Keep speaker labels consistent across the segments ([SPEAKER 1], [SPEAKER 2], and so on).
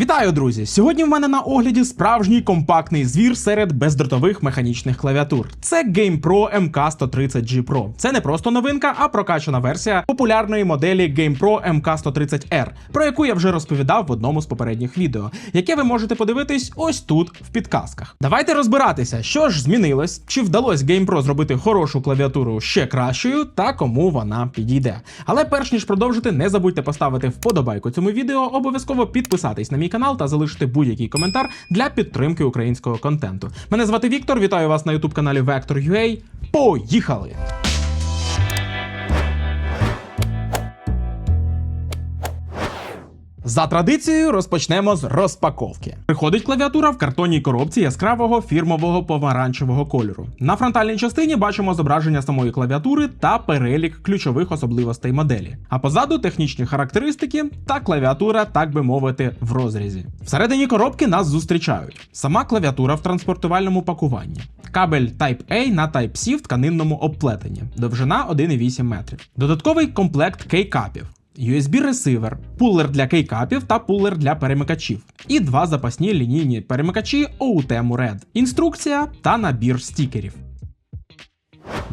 [SPEAKER 1] Вітаю, друзі! Сьогодні в мене на огляді справжній компактний звір серед бездротових механічних клавіатур. Це GamePro MK130G Pro. Це не просто новинка, а прокачана версія популярної моделі GamePro MK130R, про яку я вже розповідав в одному з попередніх відео, яке ви можете подивитись ось тут в підказках. Давайте розбиратися, що ж змінилось, чи вдалося GamePro зробити хорошу клавіатуру ще кращою, та кому вона підійде. Але перш ніж продовжити, не забудьте поставити вподобайку цьому відео, обов'язково підписатись на мій канал та залишити будь-який коментар для підтримки українського контенту. Мене звати Віктор. Вітаю вас на youtube каналі Vector.ua. Поїхали! За традицією розпочнемо з розпаковки. Приходить клавіатура в картонній коробці яскравого фірмового помаранчевого кольору. На фронтальній частині бачимо зображення самої клавіатури та перелік ключових особливостей моделі. А позаду технічні характеристики та клавіатура, так би мовити, в розрізі. Всередині коробки нас зустрічають. Сама клавіатура в транспортувальному пакуванні. Кабель Type-A на Type-C в тканинному обплетенні. Довжина 1,8 метрів. Додатковий комплект кейкапів. USB-ресивер, пулер для кейкапів та пулер для перемикачів, і два запасні лінійні перемикачі OUTEMU Red, інструкція та набір стікерів.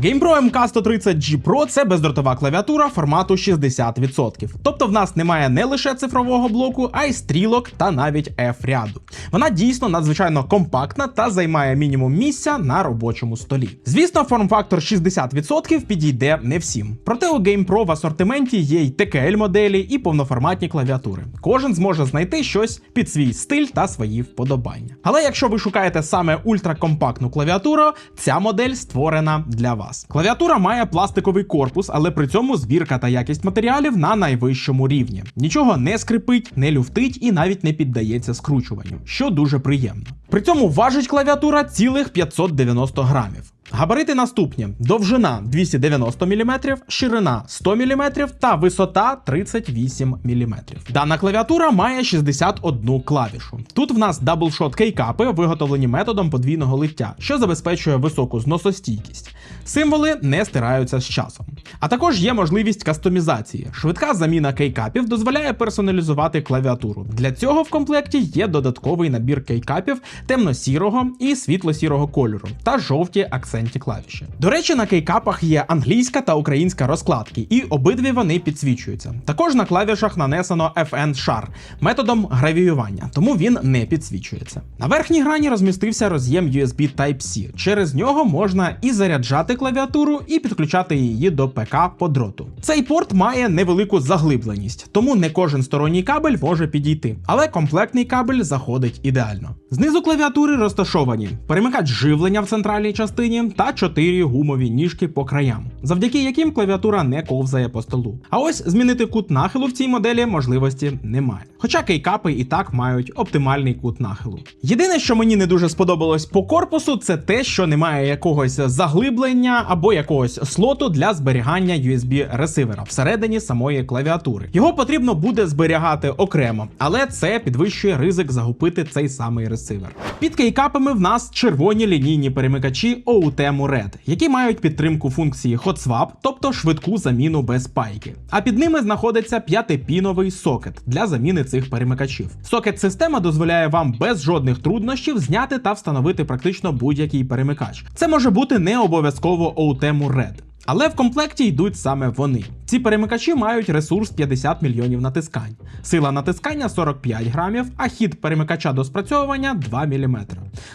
[SPEAKER 1] GamePro MK130G Pro це бездротова клавіатура формату 60%. Тобто в нас немає не лише цифрового блоку, а й стрілок та навіть F-ряду. Вона дійсно надзвичайно компактна та займає мінімум місця на робочому столі. Звісно, форм-фактор 60% підійде не всім. Проте у GamePro в асортименті є й TKL моделі і повноформатні клавіатури. Кожен зможе знайти щось під свій стиль та свої вподобання. Але якщо ви шукаєте саме ультракомпактну клавіатуру, ця модель створена для вас. Клавіатура має пластиковий корпус, але при цьому збірка та якість матеріалів на найвищому рівні. Нічого не скрипить, не люфтить і навіть не піддається скручуванню, що дуже приємно. При цьому важить клавіатура цілих 590 грамів. Габарити наступні: довжина 290 мм, ширина 100 мм та висота 38 мм. Дана клавіатура має 61 клавішу. Тут в нас даблшот кейкапи, виготовлені методом подвійного лиття, що забезпечує високу зносостійкість. Символи не стираються з часом. А також є можливість кастомізації. Швидка заміна кейкапів дозволяє персоналізувати клавіатуру. Для цього в комплекті є додатковий набір кейкапів темно-сірого і світло-сірого кольору та жовті акцентні клавіші. До речі, на кейкапах є англійська та українська розкладки, і обидві вони підсвічуються. Також на клавішах нанесено FN Char методом гравіювання, тому він не підсвічується. На верхній грані розмістився роз'єм USB Type-C. Через нього можна і заряджати клавіатуру, і підключати її до ПК по дроту. Цей порт має невелику заглибленість, тому не кожен сторонній кабель може підійти, але комплектний кабель заходить ідеально. Знизу клавіатури розташовані перемикач живлення в центральній частині та чотири гумові ніжки по краям, завдяки яким клавіатура не ковзає по столу. А ось змінити кут нахилу в цій моделі можливості немає. Хоча кейкапи і так мають оптимальний кут нахилу. Єдине, що мені не дуже сподобалось по корпусу, це те, що немає якогось заглиблення або якогось слоту для зберігання USB ресивера всередині самої клавіатури. Його потрібно буде зберігати окремо, але це підвищує ризик загубити цей самий ресивер. Під кейкапами в нас червоні лінійні перемикачі OUTEMU Red, які мають підтримку функції Hot Swap, тобто швидку заміну без пайки. А під ними знаходиться п'ятипіновий сокет для заміни цих перемикачів. Сокет система дозволяє вам без жодних труднощів зняти та встановити практично будь-який перемикач. Це може бути не обов'язково OUTEMU Red. Але в комплекті йдуть саме вони. Ці перемикачі мають ресурс 50 мільйонів натискань, сила натискання 45 грамів, а хід перемикача до спрацьовування 2 мм.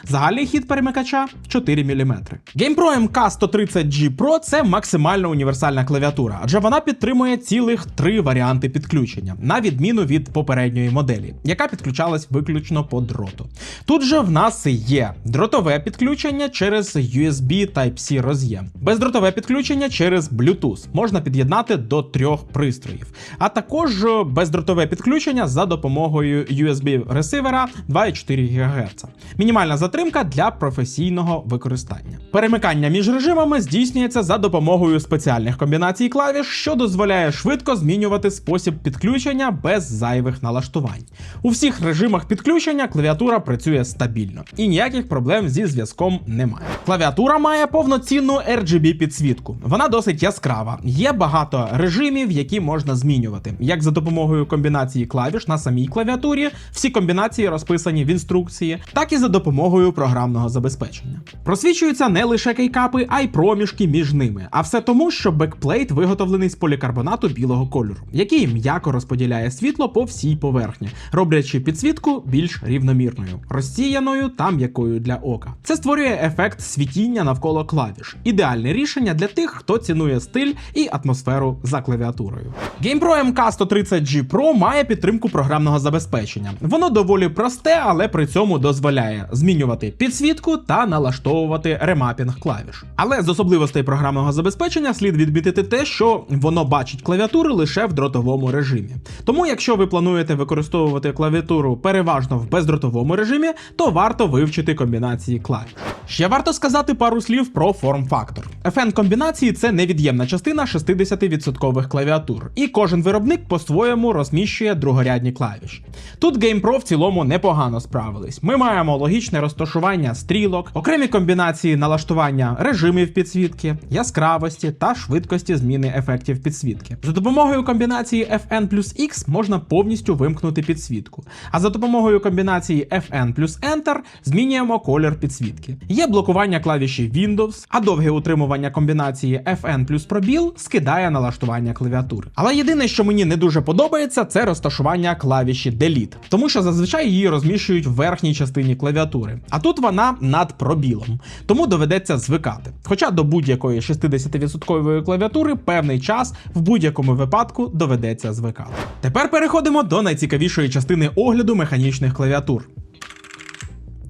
[SPEAKER 1] Загальний хід перемикача 4 мм. GamePro MK130G Pro це максимально універсальна клавіатура, адже вона підтримує цілих три варіанти підключення, на відміну від попередньої моделі, яка підключалась виключно по дроту. Тут же в нас є дротове підключення через USB Type-C роз'єм, бездротове підключення через Bluetooth. Можна під'єднати до трьох пристроїв, а також бездротове підключення за допомогою USB ресивера 2,4 ГГц. Мінімальна затримка для професійного використання. Перемикання між режимами здійснюється за допомогою спеціальних комбінацій клавіш, що дозволяє швидко змінювати спосіб підключення без зайвих налаштувань. У всіх режимах підключення клавіатура працює стабільно і ніяких проблем зі зв'язком немає. Клавіатура має повноцінну RGB підсвітку. Вона досить яскрава, є багато режимів, які можна змінювати, як за допомогою комбінації клавіш на самій клавіатурі, всі комбінації розписані в інструкції, так і за допомогою програмного забезпечення. Просвічуються не лише кейкапи, а й проміжки між ними. А все тому, що бекплейт виготовлений з полікарбонату білого кольору, який м'яко розподіляє світло по всій поверхні, роблячи підсвітку більш рівномірною, розсіяною та м'якою для ока. Це створює ефект світіння навколо клавіш. Ідеальне рішення для тих, хто цінує стиль і атмосферу за клавіатурою. GamePro MK130G Pro має підтримку програмного забезпечення. Воно доволі просте, але при цьому дозволяє змінювати підсвітку та налаштовувати ремапінг клавіш. Але з особливостей програмного забезпечення слід відмітити те, що воно бачить клавіатуру лише в дротовому режимі. Тому, якщо ви плануєте використовувати клавіатуру переважно в бездротовому режимі, то варто вивчити комбінації клавіш. Ще варто сказати пару слів про форм-фактор. FN комбінації це невід'ємна частина 60% клавіатур, і кожен виробник по-своєму розміщує другорядні клавіші. Тут GamePro в цілому непогано справились. Ми маємо логічне розташування стрілок, окремі комбінації налаштування режимів підсвітки, яскравості та швидкості зміни ефектів підсвітки. За допомогою комбінації FN плюс X можна повністю вимкнути підсвітку. А за допомогою комбінації FN плюс Enter змінюємо колір підсвітки. Є блокування клавіші Windows, а довге утримування комбінації FN плюс пробіл скидає налаштування клавіатури. Але єдине, що мені не дуже подобається, це розташування клавіші Delete, тому що зазвичай її розміщують в верхній частині клавіатури. А тут вона над пробілом, тому доведеться звикати. Хоча до будь-якої 60% клавіатури певний час в будь-якому випадку доведеться звикати. Тепер переходимо до найцікавішої частини огляду механічних клавіатур.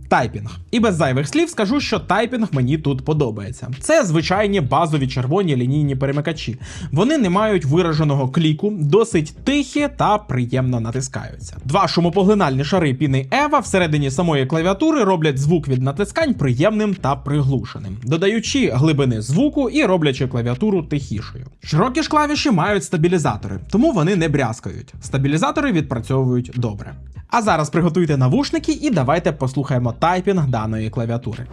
[SPEAKER 1] Тайпінг. І без зайвих слів скажу, що тайпінг мені тут подобається. Це звичайні базові червоні лінійні перемикачі. Вони не мають вираженого кліку, досить тихі та приємно натискаються. Два шумопоглинальні шари піни Ева всередині самої клавіатури роблять звук від натискань приємним та приглушеним, додаючи глибини звуку і роблячи клавіатуру тихішою. Широкі ж клавіші мають стабілізатори, тому вони не брязкають. Стабілізатори відпрацьовують добре. А зараз приготуйте навушники і давайте послухаємо тайпінг даної клавіатури.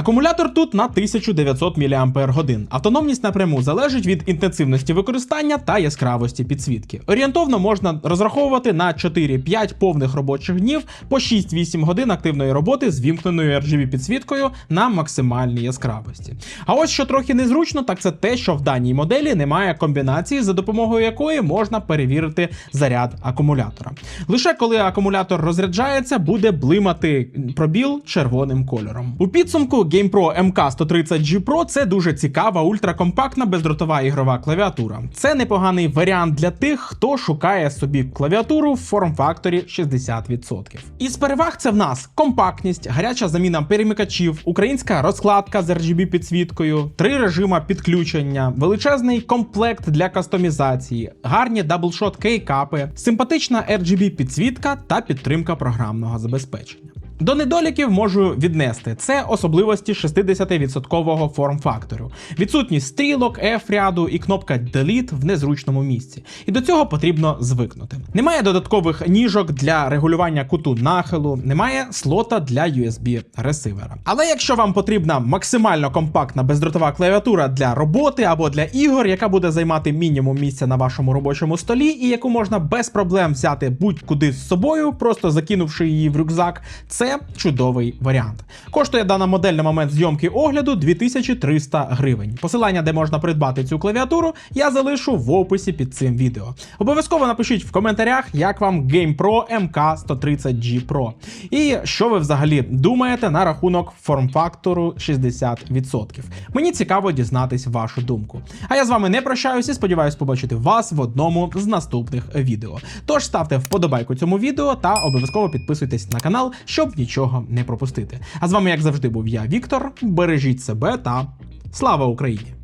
[SPEAKER 1] Акумулятор тут на 1900 мАч. Автономність напряму залежить від інтенсивності використання та яскравості підсвітки. Орієнтовно можна розраховувати на 4-5 повних робочих днів по 6-8 годин активної роботи з вімкненою RGB підсвіткою на максимальній яскравості. А ось що трохи незручно, так це те, що в даній моделі немає комбінації, за допомогою якої можна перевірити заряд акумулятора. Лише коли акумулятор розряджається, буде блимати пробіл червоним кольором. У підсумку GamePro MK130G Pro це дуже цікава, ультракомпактна бездротова ігрова клавіатура. Це непоганий варіант для тих, хто шукає собі клавіатуру в форм-факторі 60%. Із переваг це в нас компактність, гаряча заміна перемикачів, українська розкладка з RGB підсвіткою, три режима підключення, величезний комплект для кастомізації, гарні даблшот кейкапи, симпатична RGB підсвітка та підтримка програмного забезпечення. До недоліків можу віднести це особливості 60% форм-фактору, відсутність стрілок, F-ряду і кнопка Delete в незручному місці. І до цього потрібно звикнути. Немає додаткових ніжок для регулювання куту нахилу, немає слота для USB ресивера. Але якщо вам потрібна максимально компактна бездротова клавіатура для роботи або для ігор, яка буде займати мінімум місця на вашому робочому столі, і яку можна без проблем взяти будь-куди з собою, просто закинувши її в рюкзак, це чудовий варіант. Коштує дана модель на момент зйомки огляду 2300 гривень. Посилання, де можна придбати цю клавіатуру, я залишу в описі під цим відео. Обов'язково напишіть в коментарях, як вам GamePro MK130G Pro. І що ви взагалі думаєте на рахунок форм-фактору 60%. Мені цікаво дізнатись вашу думку. А я з вами не прощаюся і сподіваюсь побачити вас в одному з наступних відео. Тож ставте вподобайку цьому відео та обов'язково підписуйтесь на канал, щоб нічого не пропустити. А з вами, як завжди, був я, Віктор. Бережіть себе та слава Україні!